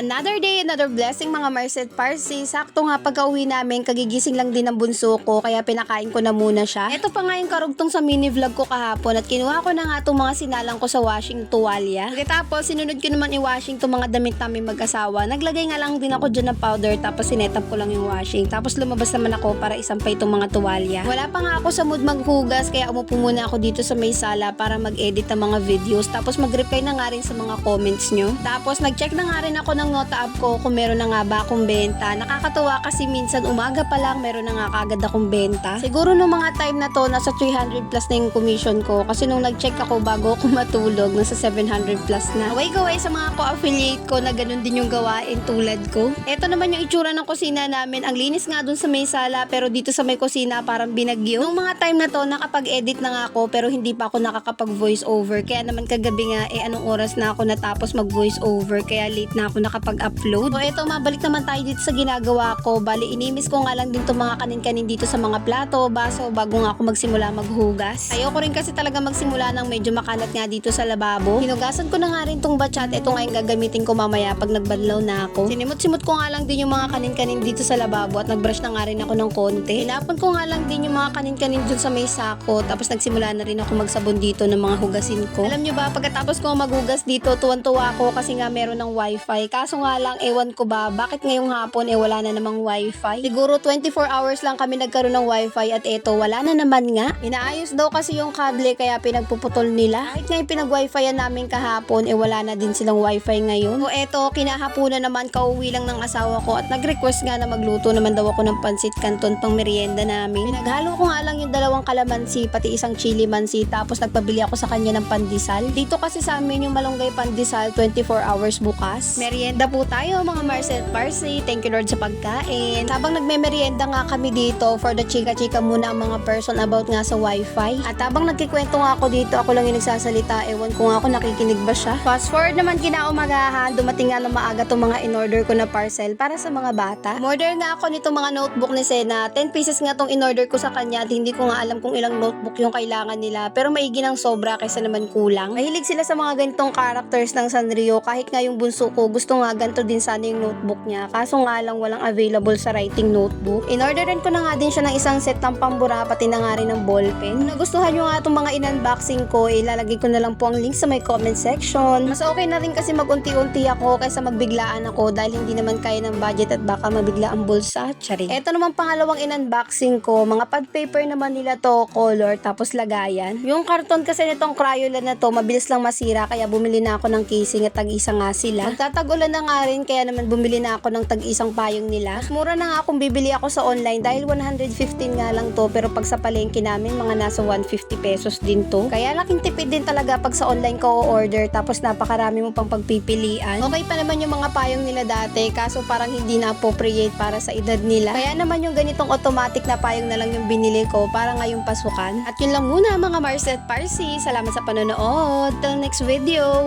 Another day, another blessing mga Marcet Parsi. Sakto nga pagka uwi namin, kagigising lang din ng bunso ko, kaya pinakain ko na muna siya. Ito pa nga yung karugtong sa mini vlog ko kahapon at kinuha ko na nga itong mga sinalang ko sa washing tuwalya. Pagkatapos, sinunod ko naman i-washing itong mga damit namin mag-asawa. Naglagay nga lang din ako dyan ng powder tapos sinetap ko lang yung washing. Tapos lumabas naman ako para isampay itong mga tuwalya. Wala pa nga ako sa mood maghugas kaya umupo muna ako dito sa may sala para mag-edit ng mga videos. Tapos mag-reply na nga rin sa mga comments nyo. Tapos nag-check na nga rin ako ng nota app ko kung meron na nga ba akong benta. Nakakatawa kasi minsan umaga pa lang meron na nga kagad akong benta. Siguro nung mga time na to, nasa 300 plus na yung commission ko. Kasi nung nag-check ako bago ako matulog, nasa 700 plus na. Away gaway sa mga co-affiliate ko na ganun din yung gawain tulad ko. Ito naman yung itsura ng kusina namin. Ang linis nga dun sa may sala pero dito sa may kusina parang binagyo. Nung mga time na to, nakapag-edit na nga ako pero hindi pa ako nakakapag-voice over. Kaya naman kagabi nga, eh anong oras na ako natapos mag-voice over. Kaya late na ako nakapag-upload. So eto, mabalik naman tayo dito sa ginagawa ko. Bali, inimis ko nga lang din to mga kanin-kanin dito sa mga plato, baso, bago nga ako magsimula maghugas. Ayoko rin kasi talaga magsimula ng medyo makalat nga dito sa lababo. Hinugasan ko na nga rin tong batchat. Ito nga yung gagamitin ko mamaya pag nagbadlaw na ako. Sinimot-simot ko nga lang din yung mga kanin-kanin dito sa lababo at nag-brush na nga rin ako ng konti. Hinapon ko nga lang din yung mga kanin-kanin dun sa may sako. Tapos nagsimula na rin ako magsabon dito ng mga hugasin ko. Alam nyo ba, pagkatapos ko maghugas dito, tuwan-tuwa ako kasi nga meron ng wifi. Kaso nga lang, ewan ko ba, bakit ngayong hapon eh wala na namang wifi? Siguro 24 hours lang kami nagkaroon ng wifi at eto, wala na naman nga. Inaayos daw kasi yung kable kaya pinagpuputol nila. Kahit nga yung pinag-wifi namin kahapon, eh wala na din silang wifi ngayon. So eto, kinahapunan naman, kauwi lang ng asawa ko at nag-request nga na magluto naman daw ako ng pansit canton pang merienda namin. Pinaghalo ko nga lang yung dalawang kalamansi, pati isang chili mansi, tapos nagpabili ako sa kanya ng pandesal. Dito kasi sa amin yung malunggay pandesal, 24 hours bukas. Merienda po tayo mga Marcel Parsley. Thank you Lord sa pagkain. Habang nagme-merienda nga kami dito, for the chika-chika muna ang mga person about nga sa wifi. At habang nagkikwento nga ako dito, ako lang yung nagsasalita. Ewan ko nga ako nakikinig ba siya. Fast forward naman kinaumagahan, dumating nga na maaga itong mga in-order ko na parcel para sa mga bata. Umorder nga ako nitong mga notebook ni Sena. 10 pieces nga tong in-order ko sa kanya at hindi ko nga alam kung ilang notebook yung kailangan nila. Pero maigi ng sobra kaysa naman kulang. Mahilig sila sa mga ganitong characters ng Sanrio. Kahit nga yung bunso ko, gusto nga ganito din sana yung notebook niya. Kaso nga lang walang available sa writing notebook. In-orderan ko na nga din siya ng isang set ng pambura pati na nga rin ng ballpen. Kung nagustuhan nyo nga itong mga in-unboxing ko, ilalagay ko na lang po ang link sa may comment section. Mas okay na rin kasi mag-unti-unti ako kaysa magbiglaan ako dahil hindi naman kaya ng budget at baka mabigla ang bulsa. Charing. Ito naman pangalawang in-unboxing ko. Mga pad paper naman nila to, color, tapos lagayan. Yung karton kasi nitong Crayola na to, mabilis lang masira kaya bumili na ako ng casing at tag-isa nga sila. Magtatagulan na nga rin kaya naman bumili na ako ng tag-isang payong nila. Mura na nga kung bibili ako sa online dahil 115 nga lang to pero pag sa palengke namin mga nasa 150 pesos din to. Kaya laking tipid din talaga pag sa online ka o-order tapos napakarami mo pang pagpipilian. Okay pa naman yung mga payong nila dati kaso parang hindi na appropriate para sa edad nila. Kaya naman yung ganitong automatic na payong na lang yung binili ko para ngayong pasukan. At yun lang muna mga Marcet Parsi. Salamat sa panonood. Till next video.